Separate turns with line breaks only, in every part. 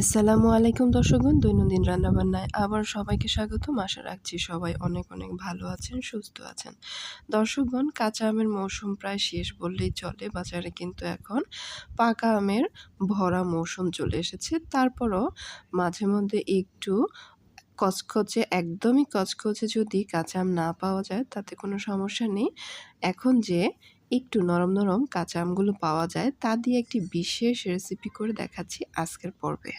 আসসালামু আলাইকুম দর্শকগণ, দৈনন্দিন রান্নাবান্নায় আবার সবাইকে স্বাগতম। আশা রাখছি সবাই অনেক অনেক ভালো আছেন, সুস্থ আছেন। দর্শকগণ, কাঁচা আমের মৌসুম প্রায় শেষ বললেই চলে। বাজারে কিন্তু এখন পাকা আমের ভরা মৌসুম চলে এসেছে। তারপরও মাঝে মধ্যে একটু কচকচে, একদমই কচকচে যদি কাঁচা আম না পাওয়া যায়, তাতে কোনো সমস্যা নেই। এখন যে একটু নরম নরম কাঁচা আমগুলো পাওয়া যায়, তা দিয়ে একটি বিশেষ রেসিপি করে দেখাচ্ছি আজকের পর্বে।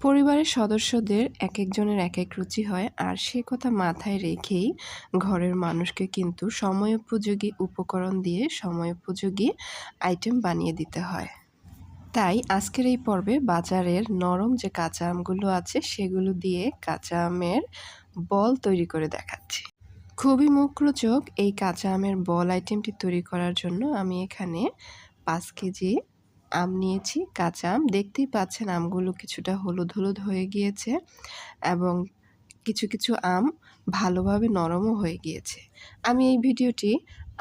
পরিবারের সদস্যদের এক একজনের এক এক রুচি হয়, আর সে কথা মাথায় রেখেই ঘরের মানুষকে কিন্তু সময়োপযোগী উপকরণ দিয়ে সময়োপযোগী আইটেম বানিয়ে দিতে হয়। তাই আজকের এই পর্বে বাজারের নরম যে কাঁচা আমগুলো আছে, সেগুলো দিয়ে কাঁচা আমের বল তৈরি করে দেখাচ্ছি। খুবই মুখরোচক এই কাঁচা আমের বল আইটেমটি তৈরি করার জন্য আমি এখানে পাঁচ কেজি আম নিয়েছি, কাঁচা আম। দেখতেই পাচ্ছেন আমগুলো কিছুটা হলুদ হলুদ হয়ে গিয়েছে এবং কিছু কিছু আম ভালোভাবে নরমও হয়ে গিয়েছে। আমি এই ভিডিওটি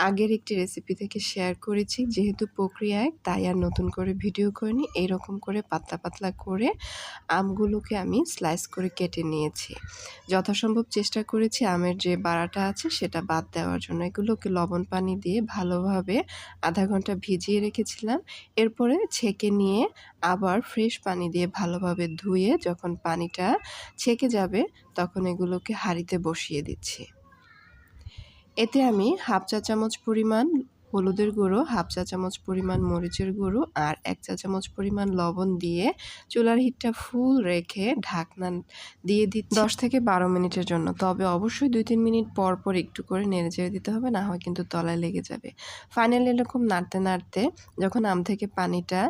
আগের একটি রেসিপি থেকে শেয়ার করেছি। যেহেতু প্রক্রিয়ায়, তাই আর নতুন করে ভিডিও করিনি। এইরকম করে পাতলা পাতলা করে আমগুলোকে আমি স্লাইস করে কেটে নিয়েছি। যথাসম্ভব চেষ্টা করেছি আমের যে বাড়াটা আছে, সেটা বাদ দেওয়ার জন্য। এগুলোকে লবণ পানি দিয়ে ভালোভাবে আধা ঘণ্টা ভিজিয়ে রেখেছিলাম। এরপরে ছেঁকে নিয়ে আবার ফ্রেশ পানি দিয়ে ভালোভাবে ধুয়ে যখন পানিটা ছেঁকে যাবে, তখন এগুলোকে হাঁড়িতে বসিয়ে দিচ্ছি। এতে আমি হাফ চা চামচ পরিমাণ হলুদের গুঁড়ো, হাফ চা চামচ পরিমাণ মরিচের গুঁড়ো আর এক চা চামচ পরিমাণ লবণ দিয়ে চুলার হিটটা ফুল রেখে ঢাকনা দিয়ে দিচ্ছি দশ থেকে বারো মিনিটের জন্য। তবে অবশ্যই দুই তিন মিনিট পর পর একটু করে নেড়ে চেড়ে দিতে হবে, না হয় কিন্তু তলায় লেগে যাবে। ফাইনালি এরকম নাড়তে নাড়তে যখন আম থেকে পানিটা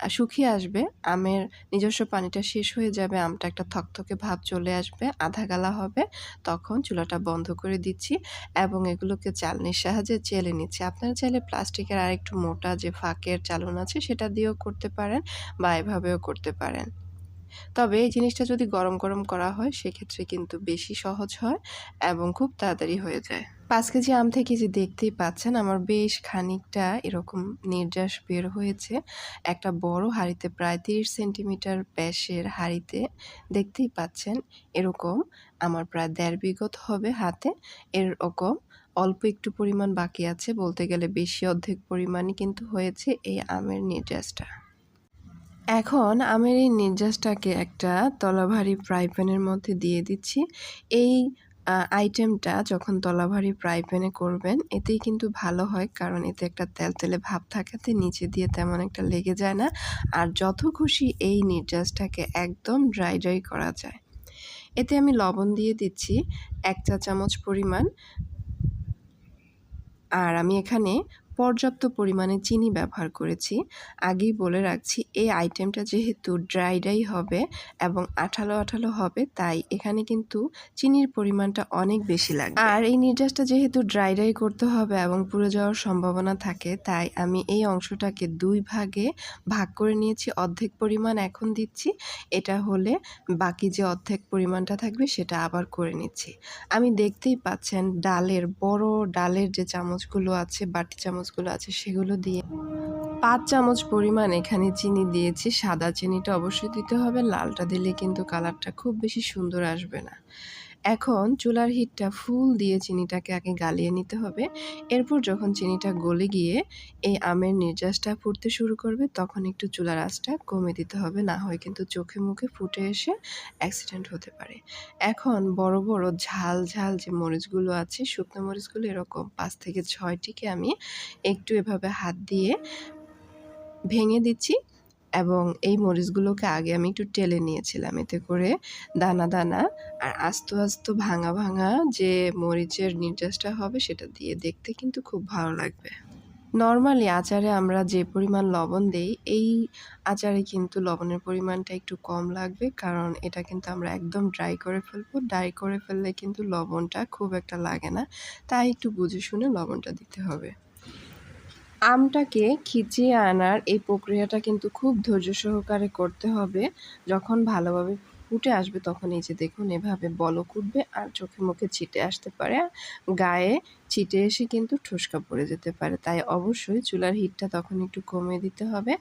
শুকিয়ে আসবে। আমের নিজস্ব পানিটা শেষ হয়ে যাবে, আমটা একটা থকথকে ভাব চলে আসবে, আধা গালা হবে। তখন চুলাটা বন্ধ করে দিচ্ছি এবং এগুলোকে চালনির সাহায্যে চেলে নিচ্ছি। আপনারা চাইলে প্লাস্টিকের আরেকটু মোটা যে ফাঁকের চালন আছে, সেটা দিয়েও করতে পারেন বা এভাবেও করতে পারেন। তবে এই জিনিসটা যদি গরম গরম করা হয়, সেক্ষেত্রে কিন্তু বেশি সহজ হয় এবং খুব তাড়াতাড়ি হয়ে যায়। পাঁচ কেজি আম থেকে যে দেখতেই পাচ্ছেন, আমার বেশ খানিকটা এরকম নির্যাস বের হয়েছে। একটা বড় হাঁড়িতে প্রায় তিরিশ সেন্টিমিটার ব্যাসের হাঁড়িতে দেখতেই পাচ্ছেন এরকম আমার প্রায় দেড় বিগত হবে হাতে। এরকম অল্প একটু পরিমাণ বাকি আছে, বলতে গেলে বেশি অর্ধেক পরিমাণই কিন্তু হয়েছে এই আমের নির্যাসটা। এখন আমের এই নির্যাসটাকে একটা তলাভারী ফ্রাই প্যানের মধ্যে দিয়ে দিচ্ছি। এই আইটেমটা যখন তলাভারি ফ্রাই প্যানে করবেন, এতেই কিন্তু ভালো হয়। কারণ এতে একটা তেল তেলে ভাব থাকাতে নিচে দিয়ে তেমন একটা লেগে যায় না। আর যত খুশি এই নির্যাসটাকে একদম ড্রাই ড্রাই করা যায়। এতে আমি লবণ দিয়ে দিচ্ছি এক চা চামচ পরিমাণ। আর আমি এখানে পর্যাপ্ত পরিমাণে চিনি ব্যবহার করেছি। আগেই বলে রাখছি, এই আইটেমটা যেহেতু ড্রাই ড্রাই হবে এবং আঠালো আঠালো হবে, তাই এখানে কিন্তু চিনির পরিমাণটা অনেক বেশি লাগবে। আর এই নির্যাসটা যেহেতু ড্রাই ড্রাই করতে হবে এবং পুড়ে যাওয়ার সম্ভাবনা থাকে, তাই আমি এই অংশটাকে দুই ভাগে ভাগ করে নিয়েছি। অর্ধেক পরিমাণ এখন দিচ্ছি, এটা হলে বাকি যে অর্ধেক পরিমাণটা থাকবে সেটা আবার করে নিচ্ছি। আমি দেখতেই পাচ্ছেন, ডালের, বড় ডালের যে চামচগুলো আছে, বাটি চামচ চামচগুলো আছে সেগুলো দিয়ে পাঁচ চামচ পরিমাণ এখানে চিনি দিয়েছি। সাদা চিনিটা অবশ্যই দিতে হবে, লালটা দিলে কিন্তু কালারটা খুব বেশি সুন্দর আসবে না। এখন চুলার হিটটা ফুল দিয়ে চিনিটাকে আগে গালিয়ে নিতে হবে। এরপর যখন চিনিটা গলে গিয়ে এই আমের নির্যাসটা ফুটতে শুরু করবে, তখন একটু চুলার আঁচটা কমে দিতে হবে। না হয় কিন্তু চোখে মুখে ফুটে এসে অ্যাক্সিডেন্ট হতে পারে। এখন বড় বড়, ঝাল ঝাল যে মরিচগুলো আছে, শুকনো মরিচগুলো এরকম পাঁচ থেকে ছয়টিকে আমি একটু এভাবে হাত দিয়ে ভেঙে দিচ্ছি। এবং এই মরিচগুলোকে আগে আমি একটু টেলে নিয়েছিলাম এতে করে দানা দানা আর আস্ত আস্ত, ভাঙা ভাঙা যে মরিচের নির্যাসটা হবে সেটা দিয়ে দেখতে কিন্তু খুব ভালো লাগবে। নর্মালি আচারে আমরা যে পরিমাণ লবণ দেই, এই আচারে কিন্তু লবণের পরিমাণটা একটু কম লাগবে কারণ এটা কিন্তু আমরা একদম ড্রাই করে ফেলব। ড্রাই করে ফেললে কিন্তু লবণটা খুব একটা লাগে না। তাই একটু বুঝে শুনে লবণটা দিতে হবে। আমটাকে খিচিয়ে আনার এই প্রক্রিয়াটা কিন্তু খুব ধৈর্য সহকারে করতে হবে যখন ভালোভাবে ফুটে আসবে তখন এই যে দেখুন, এভাবে বলক উঠবে আর চোখে মুখে ছিটে আসতে পারে। গায়ে ছিটে এসে কিন্তু ঠোসকা পড়ে যেতে পারে। তাই অবশ্যই চুলার হিটটা তখন একটু কমিয়ে দিতে হবে।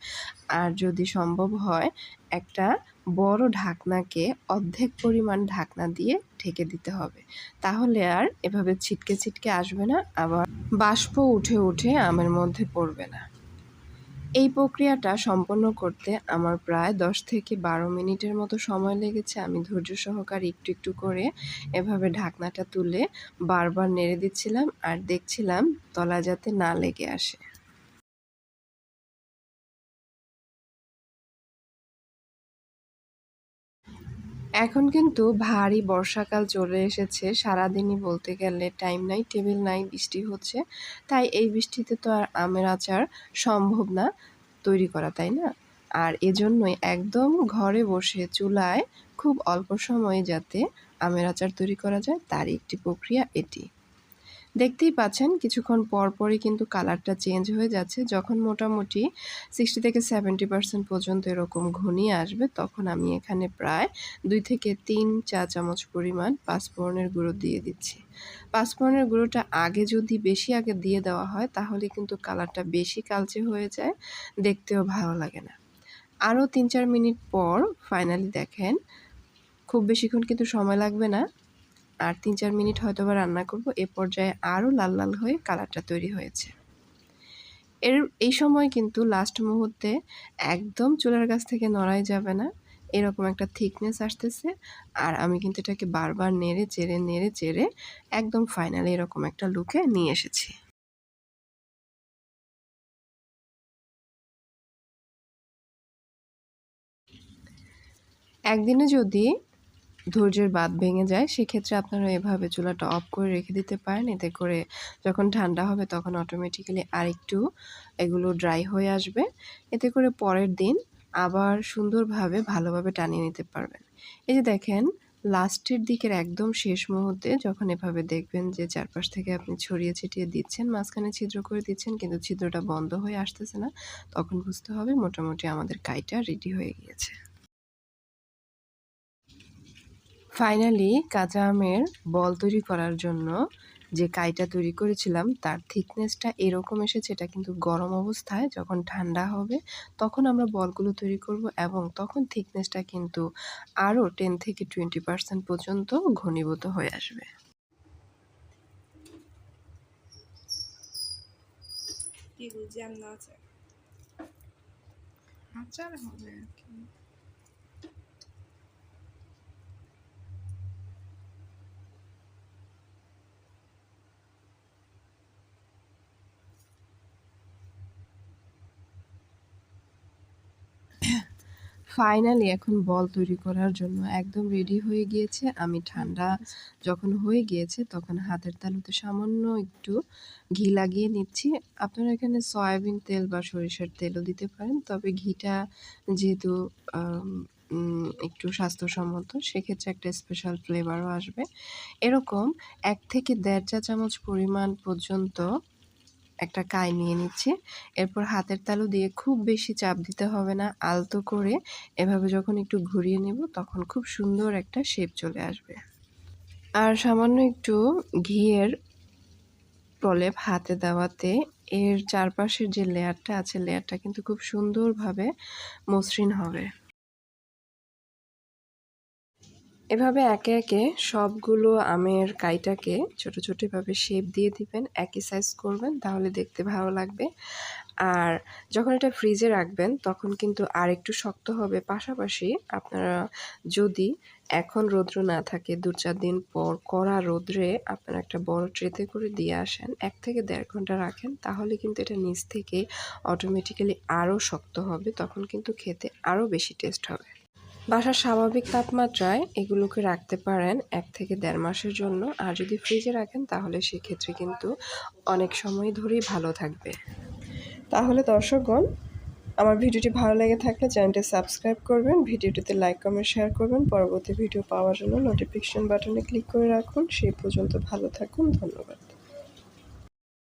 আর যদি সম্ভব হয়, একটা বড় ঢাকনাকে অর্ধেক পরিমাণ ঢাকনা দিয়ে ঢেকে দিতে হবে। তাহলে আর এভাবে ছিটকে ছিটকে আসবে না, আবার বাষ্প উঠে উঠে আমের মধ্যে পড়বে না। এই প্রক্রিয়াটা সম্পন্ন করতে আমার প্রায় দশ থেকে বারো মিনিটের মতো সময় লেগেছে। আমি ধৈর্য সহকারে একটু একটু করে এভাবে ঢাকনাটা তুলে বারবার নেড়ে দিচ্ছিলাম আর দেখছিলাম তলা যাতে না লেগে আসে। এখন কিন্তু ভারী বর্ষাকাল চলে এসেছে। সারাদিনই বলতে গেলে টাইম নাই টেবিল নাই, বৃষ্টি হচ্ছে। তাই এই বৃষ্টিতে তো আর আমের আচার সম্ভব না তৈরি করা, তাই না? আর এজন্যই একদম ঘরে বসে চুলায় খুব অল্প সময়ে যাতে আমের আচার তৈরি করা যায় তার একটি প্রক্রিয়া এটি। দেখতেই পাচ্ছেন, কিছুক্ষণ পর পরই কিন্তু কালারটা চেঞ্জ হয়ে যাচ্ছে। যখন মোটামুটি সিক্সটি থেকে সেভেন্টি পার্সেন্ট পর্যন্ত এরকম ঘনিয়ে আসবে, তখন আমি এখানে প্রায় দুই থেকে তিন চা চামচ পরিমাণ পাঁচফোড়নের গুঁড়ো দিয়ে দিচ্ছি। পাঁচফোড়নের গুঁড়োটা আগে যদি বেশি আগে দিয়ে দেওয়া হয়, তাহলে কিন্তু কালারটা বেশি কালচে হয়ে যায়, দেখতেও ভালো লাগে না। আরও তিন চার মিনিট পর ফাইনালি দেখেন, খুব বেশিক্ষণ কিন্তু সময় লাগবে না। আর তিন চার মিনিট হয়তো বা রান্না করব, এ পর্যায়ে আরও লাল লাল হয়ে কালারটা তৈরি হয়েছে। এর, এই সময় কিন্তু লাস্ট মুহূর্তে একদম চুলার গাছ থেকে নড়াই যাবে না, এরকম একটা থিকনেস আসতেছে। আর আমি কিন্তু এটাকে বারবার নেড়ে, চেড়ে নেড়ে, চেড়ে একদম ফাইনালি এরকম একটা লুকে নিয়ে এসেছি। একদিনে যদি ধৈর্যের বাদ ভেঙে যায়, সেক্ষেত্রে আপনারা এভাবে চুলাটা অফ করে রেখে দিতে পারেন। এতে করে যখন ঠান্ডা হবে তখন অটোমেটিক্যালি আরেকটু এগুলো ড্রাই হয়ে আসবে। এতে করে পরের দিন আবার সুন্দরভাবে ভালোভাবে টানিয়ে নিতে পারবেন। এই যে দেখেন, লাস্টের দিকের একদম শেষ মুহূর্তে যখন এভাবে দেখবেন যে চারপাশ থেকে আপনি ছড়িয়ে ছিটিয়ে দিচ্ছেন, মাঝখানে ছিদ্র করে দিচ্ছেন, কিন্তু ছিদ্রটা বন্ধ হয়ে আসতেছে না, তখন বুঝতে হবে মোটামুটি আমাদের কাইটা রেডি হয়ে গিয়েছে। ফাইনালি কাঁচা আমের বল তৈরি করার জন্য যে কাইটা তৈরি করেছিলাম, তার থিকনেসটা এরকম এসেছে, এটা কিন্তু গরম অবস্থায় যখন ঠান্ডা হবে, তখন আমরা বলগুলো তৈরি করব এবং তখন থিকনেসটা কিন্তু আরও টেন থেকে টোয়েন্টি পার্সেন্ট পর্যন্ত ঘনীভূত হয়ে আসবে।
কি।
ফাইনালি এখন বল তৈরি করার জন্য একদম রেডি হয়ে গিয়েছে। আমি ঠান্ডা যখন হয়ে গিয়েছে তখন হাতের তালুতে সামান্য একটু ঘি লাগিয়ে নিচ্ছি। আপনারা এখানে সয়াবিন তেল বা সরিষার তেলও দিতে পারেন, তবে ঘিটা যেহেতু একটু স্বাস্থ্যসম্মত, সেক্ষেত্রে একটা স্পেশাল ফ্লেভারও আসবে। এরকম এক থেকে দেড় চা চামচ পরিমাণ পর্যন্ত একটা কাই নিয়ে নিচ্ছি। এরপর হাতের তালু দিয়ে খুব বেশি চাপ দিতে হবে না, আলতো করে। এভাবে যখন একটু ঘুরিয়ে নেব, তখন খুব সুন্দর একটা শেপ চলে আসবে। আর সামান্য একটু ঘিয়ের প্রলেপ হাতে দেওয়াতে এর চারপাশের যে লেয়ারটা আছে লেয়ারটা কিন্তু খুব সুন্দরভাবে মসৃণ হবে। এভাবে একে একে সবগুলো আমের কাইটাকে ছোট ছোটোভাবে শেপ দিয়ে দিবেন, একই সাইজ করবেন, তাহলে দেখতে ভালো লাগবে। আর যখন এটা ফ্রিজে রাখবেন, তখন কিন্তু আর একটু শক্ত হবে। পাশাপাশি আপনারা যদি এখন রৌদ্র না থাকে, দু চার দিন পর কড়া রোদ্রে আপনারা একটা বড় ট্রেতে করে দিয়ে আসেন, এক থেকে দেড় ঘণ্টা রাখেন, তাহলে কিন্তু এটা নিচ থেকে অটোমেটিক্যালি আরও শক্ত হবে, তখন কিন্তু খেতে আরও বেশি টেস্ট হবে। বাসার স্বাভাবিক তাপমাত্রায় এগুলোকে রাখতে পারেন এক থেকে দেড় মাসের জন্য। আর যদি ফ্রিজে রাখেন, তাহলে সেক্ষেত্রে কিন্তু অনেক সময় ধরেই ভালো থাকবে। তাহলে দর্শকগণ, আমার ভিডিওটি ভালো লেগে থাকলে চ্যানেলটি সাবস্ক্রাইব করবেন, ভিডিওটিতে লাইক, কমেন্ট, শেয়ার করবেন। পরবর্তী ভিডিও পাওয়ার জন্য নোটিফিকেশন বাটনে ক্লিক করে রাখুন। সেই পর্যন্ত ভালো থাকুন, ধন্যবাদ।